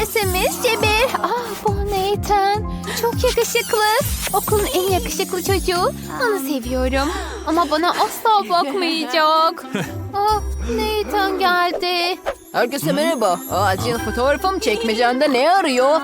tersemizce bir. Ah bu Nathan. Çok yakışıklı. Okulun en yakışıklı çocuğu. Onu seviyorum. Ama bana asla bakmayacak. Ah Nathan geldi. Herkese merhaba. Acil fotoğrafım çekmecende ne arıyor?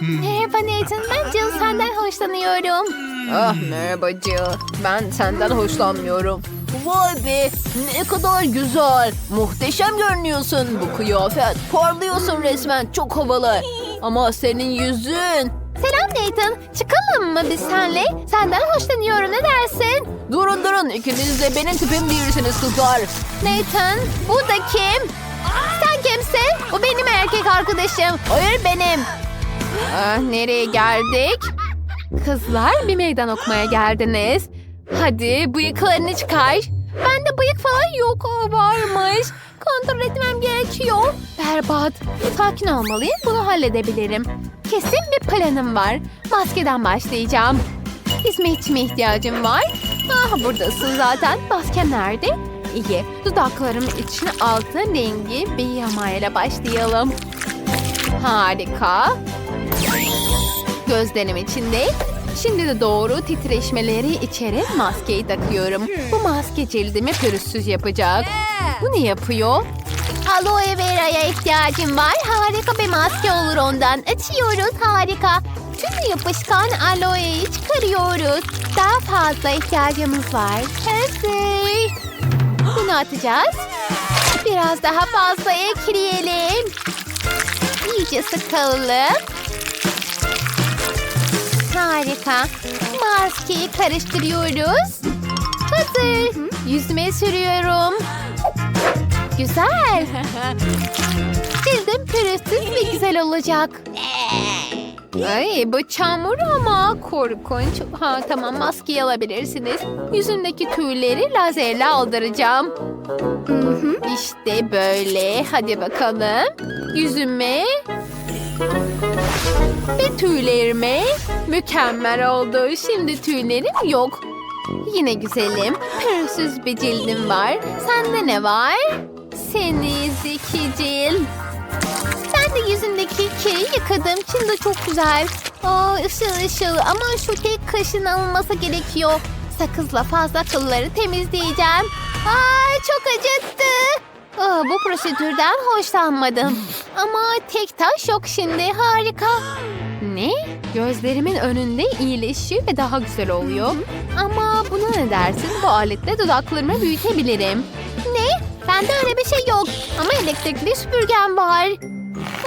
Merhaba Nathan. Ben Jill senden hoşlanıyorum. Ah merhaba Jill. Ben senden hoşlanmıyorum. Vay be ne kadar güzel. Muhteşem görünüyorsun bu kıyafet. Parlıyorsun resmen çok havalı. Ama senin yüzün. Selam Nathan. Çıkalım mı biz senle? Senden hoşlanıyorum ne dersin? Durun durun ikiniz de benim tipim değilsiniz kızlar. Nathan bu da kim? Sen kimsin? Bu benim erkek arkadaşım. Hayır benim. Ah, nereye geldik? Kızlar bir meydan okumaya geldiniz. Hadi bıyıklarını çıkar. Bende bıyık falan yok. Varmış. Kontrol etmem gerekiyor. Berbat. Sakin olmalıyım. Bunu halledebilirim. Kesin bir planım var. Maskeden başlayacağım. Hizmetçime ihtiyacım var. Ah buradasın zaten. Maskem nerede? İyi. Dudaklarım için altın rengi bir yamayla başlayalım. Harika. Gözlerim içinde. Şimdi de doğru titreşmeleri içeri maskeyi takıyorum. Bu maske cildimi pürüzsüz yapacak. Bu ne yapıyor? Aloe vera'ya ihtiyacım var. Harika bir maske olur ondan. Açıyoruz. Harika. Tüm yapışkan aloe'yi çıkarıyoruz. Daha fazla ihtiyacımız var. Hazır. Bunu atacağız. Biraz daha fazla ekleyelim. İyice sıkalım. Harika. Maskeyi karıştırıyoruz. Hazır. Yüzüme sürüyorum. Güzel. Cildim pürüzsüz ve güzel olacak. Ay bu çamur ama korkunç. Ha tamam maskeyi alabilirsiniz. Yüzündeki tüyleri lazerle aldıracağım. İşte böyle. Hadi bakalım. Yüzüme ve tüylerime mükemmel oldu. Şimdi tüylerim yok. Yine güzelim. Pürüzsüz bir cildim var. Sende ne var? Seni zekicil. Ben de yüzündeki kiri yıkadım. Şimdi çok güzel. Aa, ışıl ışıl ama şu tek kaşın alınması gerekiyor. Sakızla fazla kılları temizleyeceğim. Aa, çok acıttı. Aa, bu prosedürden hoşlanmadım. Ama tek taş yok şimdi. Harika. Ne? Gözlerimin önünde iyileşiyor ve daha güzel oluyor. Ama buna ne dersin? Bu aletle dudaklarımı büyütebilirim. Ne? Bende öyle bir şey yok. Ama elektrikli süpürgem var.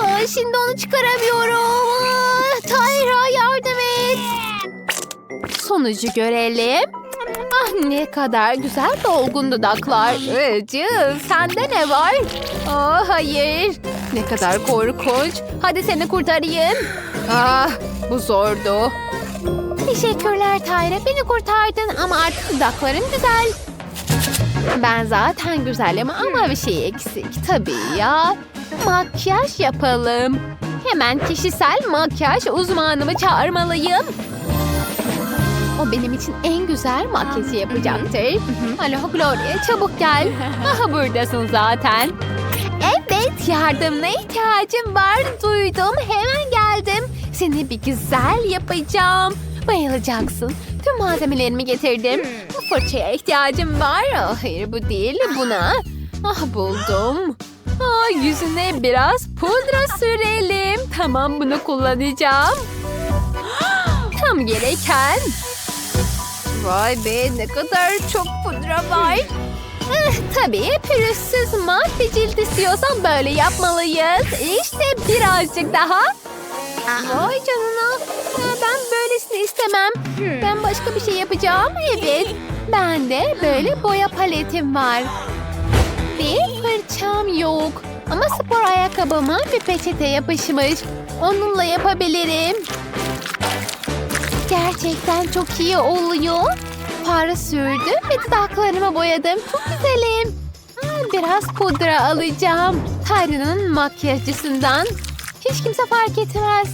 Aa, şimdi onu çıkaramıyorum. Aa, Tyra yardım et. Sonucu görelim. Ah ne kadar güzel dolgun dudaklar. Ee, Jill sende ne var? Aa, hayır. Ne kadar korkunç. Hadi seni kurtarayım. Ah bu zordu. Teşekkürler Tyra. Beni kurtardın ama artık dudaklarım güzel. Ben zaten güzelim ama bir şey eksik. Tabii ya. Makyaj yapalım. Hemen kişisel makyaj uzmanımı çağırmalıyım. O benim için en güzel makyajı yapacaktır. Alo Gloria çabuk gel. Aha buradasın zaten. Evet yardımına ihtiyacım var. Duydum hemen geldim. Seni bir güzel yapacağım. Bayılacaksın. Tüm malzemelerimi getirdim. Fırçaya ihtiyacım var. Ah, hayır bu değil buna. Ah buldum. Ah, yüzüne biraz pudra sürelim. Tamam bunu kullanacağım. Tam gereken. Vay be ne kadar çok pudra var. Eh, tabii pürüzsüz mat bir cilt istiyorsan böyle yapmalıyız. İşte birazcık daha. Vay canına. Ben böylesini istemem. Ben başka bir şey yapacağım. Evet. Bende böyle boya paletim var. Bir fırçam yok. Ama spor ayakkabıma bir peçete yapışmış. Onunla yapabilirim. Gerçekten çok iyi oluyor. Far sürdüm ve dudaklarımı boyadım. Çok güzelim. Hmm, Biraz pudra alacağım. Tyri'nin makyajcısından. Hiç kimse fark etmez.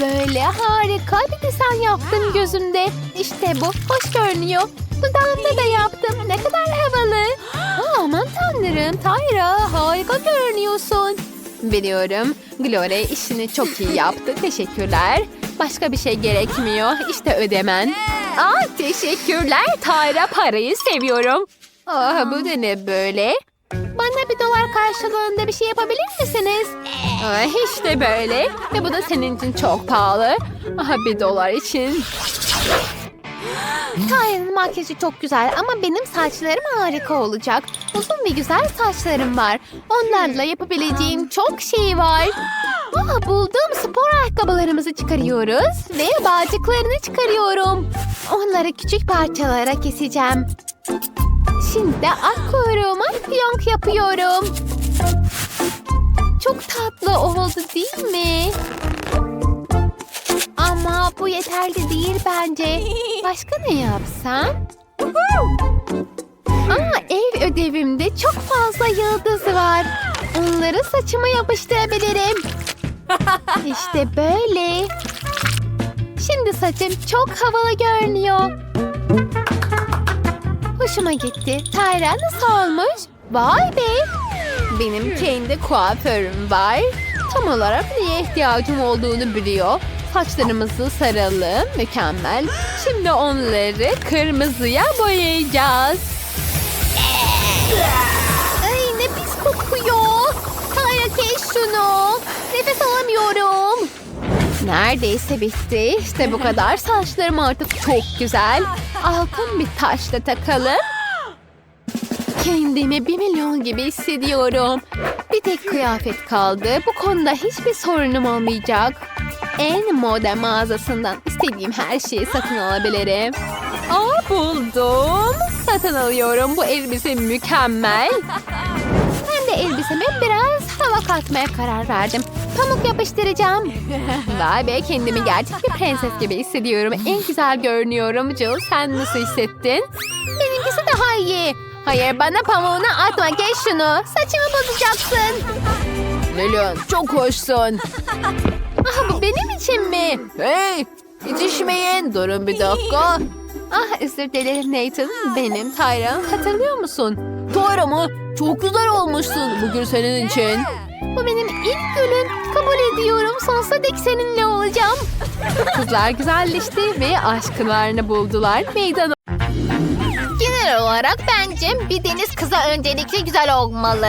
Böyle harika bir desen yaptım gözümde. İşte bu. Hoş görünüyor. Dudağımda da yaptım. Ne kadar havalı. Aa, aman tanrım. Tyra harika görünüyorsun. Biliyorum. Gloria işini çok iyi yaptı. Teşekkürler. Başka bir şey gerekmiyor. İşte ödemen. Aa, teşekkürler. Tayra parayı seviyorum. Ah, bu da ne böyle? Bana bir dolar karşılığında bir şey yapabilir misiniz? Ah, işte böyle. Ve bu da senin için çok pahalı. Aha, bir dolar için. Kayan'ın makyajı çok güzel ama benim saçlarım harika olacak. Uzun ve güzel saçlarım var. Onlarla yapabileceğim çok şey var. Aa, buldum spor ayakkabılarımızı çıkarıyoruz ve bağcıklarını çıkarıyorum. Onları küçük parçalara keseceğim. Şimdi de ak kuyruğuma fiyonk yapıyorum. Çok tatlı oldu değil mi? Ama bu yeterli değil bence. Başka ne yapsam? Aa, ev ödevimde çok fazla yıldız var. Onları saçıma yapıştırabilirim. İşte böyle. Şimdi saçım çok havalı görünüyor. Hoşuma gitti. Tayra nasıl olmuş? Vay be. Benim kendi kuaförüm var. Tam olarak neye ihtiyacım olduğunu biliyor. Saçlarımızı saralım. Mükemmel. Şimdi onları kırmızıya boyayacağız. Ay ne pis kokuyor. Tayra kes şunu. Nefes alamıyorum. Neredeyse bitti. İşte bu kadar. Saçlarım artık çok güzel. Altın bir taşla takalım. Kendimi bir milyon gibi hissediyorum. Bir tek kıyafet kaldı. Bu konuda hiçbir sorunum olmayacak. En moda mağazasından istediğim her şeyi satın alabilirim. Aa buldum. Satın alıyorum. Bu elbise mükemmel. Ben de elbiseme biraz hava katmaya karar verdim. Pamuk yapıştıracağım. Vay be kendimi gerçek bir prenses gibi hissediyorum. En güzel görünüyorum Jill. Sen nasıl hissettin? Benimkisi daha iyi. Hayır bana pamuğunu atma geç şunu. Saçımı bozacaksın. Lilian çok hoşsun. Ah bu benim için mi? Hey yetişmeyin. Durun bir dakika. Ah özür dilerim Nathan. Benim Tyra. Hatırlıyor musun? Doğru mu? Çok güzel olmuşsun. Bugün senin için. Bu benim ilk günün. Kabul ediyorum. Sonsuza dek seninle olacağım. Kızlar güzelleşti ve aşklarını buldular. Meydan Genel olarak bence bir deniz kızı öncelikle güzel olmalı.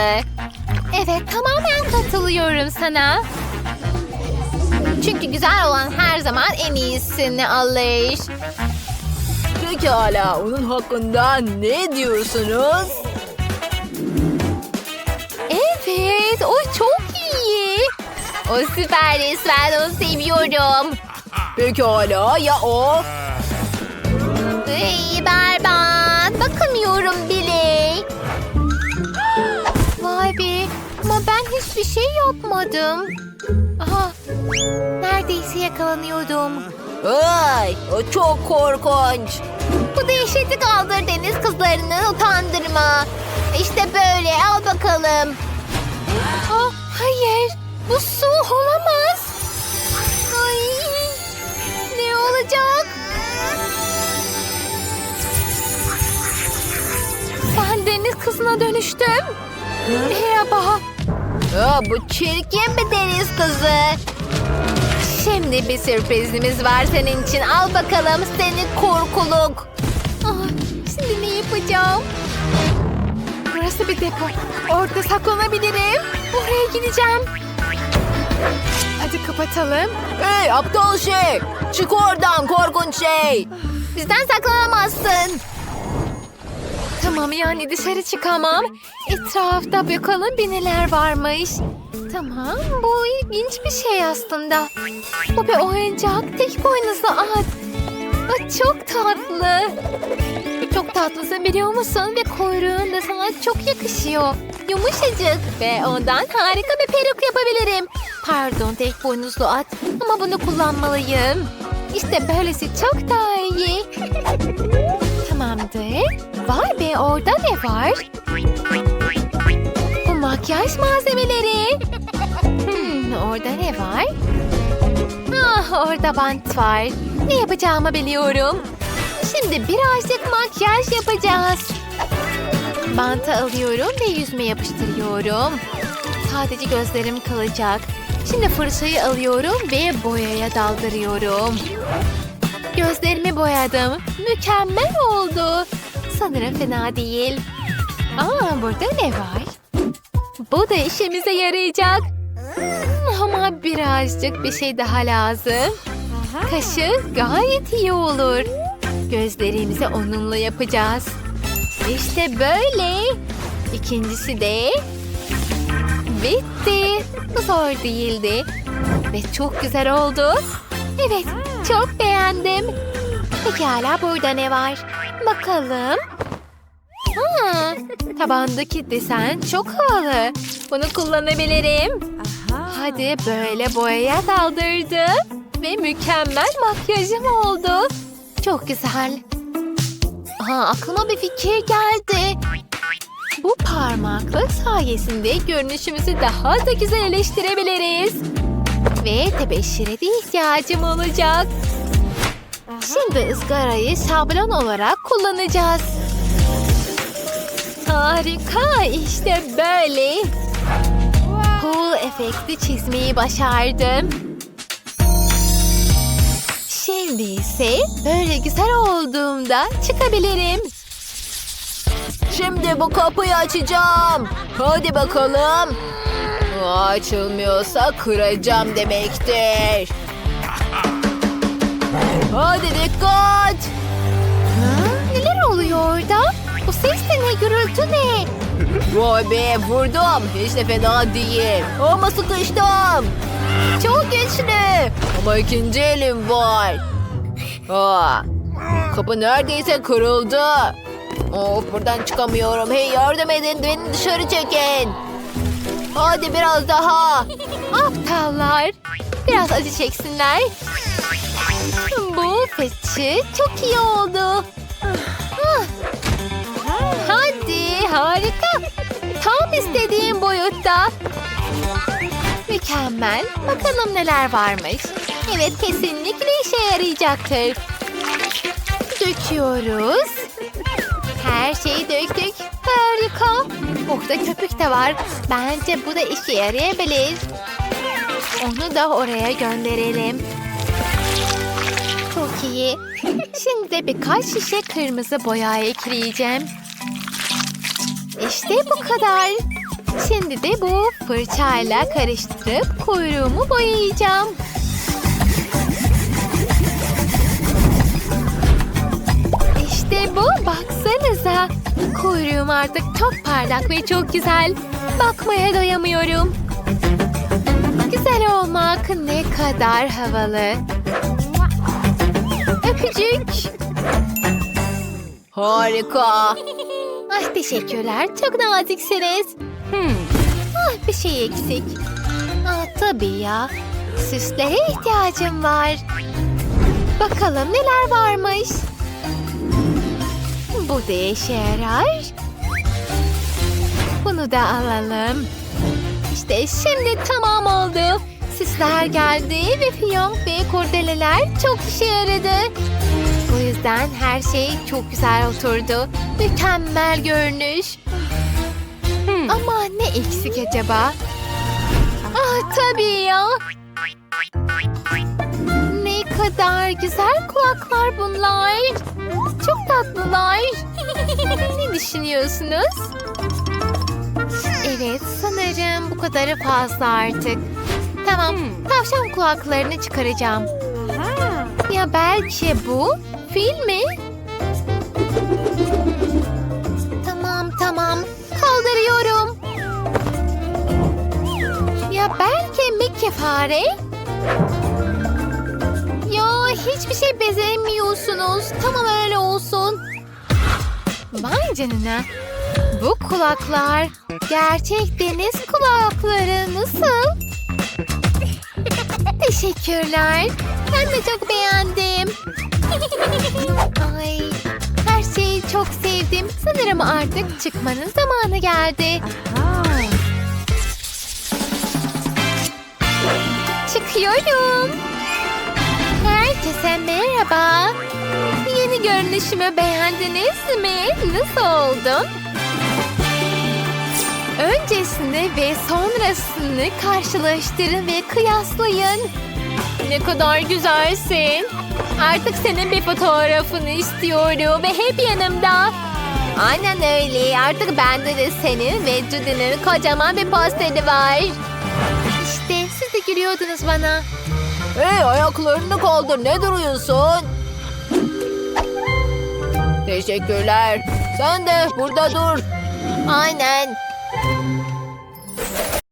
Evet tamamen katılıyorum sana. Çünkü güzel olan her zaman en iyisini alır. Pekala onun hakkında ne diyorsunuz? O süper resmen onu seviyorum. Pekala ya o? Ay berbat. Bakamıyorum bile. Vay be. Ama ben hiçbir şey yapmadım. Aha. Neredeyse yakalanıyordum. Ay o çok korkunç. Bu dehşeti kaldır deniz kızlarını utandırma. İşte böyle al bakalım. Aa, hayır. Bu su olamaz. Ay. Ne olacak? Ben deniz kızına dönüştüm. Merhaba. Ya, bu çirkin bir deniz kızı. Şimdi bir sürprizimiz var senin için. Al bakalım seni korkuluk. Ah, şimdi ne yapacağım? Burası bir depo. Orada saklanabilirim. Oraya gideceğim. Hadi kapatalım. Hey aptal şey. Çık oradan korkunç şey. Bizden saklanamazsın. Tamam yani dışarı çıkamam. Etrafta bakalım bir neler varmış. Tamam bu ilginç bir şey aslında. Bu bir oyuncak tek boynuzlu at. Çok tatlı. Çok tatlısın biliyor musun? Ve kuyruğun da sana çok yakışıyor. Yumuşacık ve ondan harika bir peruk yapabilirim. Pardon tek boynuzlu at ama bunu kullanmalıyım. İşte böylesi çok daha iyi. Tamamdır. Vay be orada ne var? Bu makyaj malzemeleri. Hmm, orada ne var? Ah orada bant var. Ne yapacağımı biliyorum. Şimdi birazcık makyaj yapacağız. Bantı alıyorum ve yüzüme yapıştırıyorum. sadece gözlerim kalacak. Şimdi fırçayı alıyorum ve boyaya daldırıyorum. Gözlerimi boyadım. Mükemmel oldu. Sanırım fena değil. Aa burada ne var? Bu da işimize yarayacak. Hmm, Ama birazcık bir şey daha lazım. Kaşık gayet iyi olur. Gözlerimizi onunla yapacağız. İşte böyle. İkincisi de bitti. Bu zor değildi. Ve çok güzel oldu. Evet, çok beğendim. Pekala burada ne var? Bakalım. Ha, tabandaki desen çok havalı. Bunu kullanabilirim. Hadi böyle boyaya daldırdım. Ve mükemmel makyajım oldu. Çok güzel. Aha, aklıma bir fikir geldi. Bu parmaklık sayesinde görünüşümüzü daha da güzelleştirebiliriz. Ve tebeşire de ihtiyacım olacak. Şimdi ızgarayı şablon olarak kullanacağız. Harika işte böyle. Cool efekti çizmeyi başardım. Şimdi böyle güzel olduğumda çıkabilirim. Şimdi bu kapıyı açacağım. Hadi bakalım. Açılmıyorsa kıracağım demektir. Hadi dikkat. Ha, neler oluyor orada? Bu ses de ne gürültü ne? Vay be vurdum. Hiç de fena değil. Ama sıkıştım. Çok güçlü. Ama ikinci elim var. Aa, kapı neredeyse kırıldı. Of buradan çıkamıyorum. Hey yardım edin beni dışarı çekin. Hadi biraz daha. Aptallar. Biraz acı çeksinler. Bu fıçı çok iyi oldu. Hadi harika. Tam istediğim boyutta. Mükemmel. Bakalım neler varmış. Evet kesinlikle işe yarayacaktır. Döküyoruz. Her şeyi döktük. Harika. Burada köpük de var. Bence bu da işe yarayabilir. Onu da oraya gönderelim. Çok iyi. Şimdi de birkaç şişe kırmızı boya ekleyeceğim. İşte bu kadar. Şimdi de bu fırçayla karıştırıp kuyruğumu boyayacağım. İşte bu baksanıza. Kuyruğum artık çok parlak ve çok güzel. Bakmaya doyamıyorum. Güzel olmak ne kadar havalı. Öpücük. Harika. Ay teşekkürler. Çok naziksiniz. Hmm. Ah bir şey eksik. Ah tabii ya. Süslere ihtiyacım var. Bakalım neler varmış. Bu da işe yarar. Bunu da alalım. İşte şimdi tamam oldu. Süsler geldi ve fiyonk ve kurdeleler çok işe yaradı. Bu yüzden her şey çok güzel oturdu. Mükemmel görünüş. Ama ne eksik acaba? Ah tabii ya. Ne kadar güzel kulaklar bunlar. Çok tatlılar. ne düşünüyorsunuz? Evet sanırım bu kadarı fazla artık. Tamam tavşan kulaklarını çıkaracağım. Ya belki bu fil mi? Fare? Ya hiçbir şey bezemiyorsunuz. Tamam öyle olsun. Vay canına. Bu kulaklar gerçek deniz kulakları nasıl? Teşekkürler. Ben de çok beğendim. Ay, her şeyi çok sevdim. Sanırım artık çıkmanın zamanı geldi. Çıkıyorum. Herkese merhaba. Yeni görünüşümü beğendiniz mi? Nasıl oldum? Öncesini ve sonrasını karşılaştırın ve kıyaslayın. Ne kadar güzelsin. Artık senin bir fotoğrafını istiyorum ve hep yanımda. Aynen öyle. Artık bende de senin ve Judy'nin kocaman bir posteri var. De gülüyordunuz bana. Hey ayaklarını kaldır ne duruyorsun? Teşekkürler. Sen de burada dur. Aynen.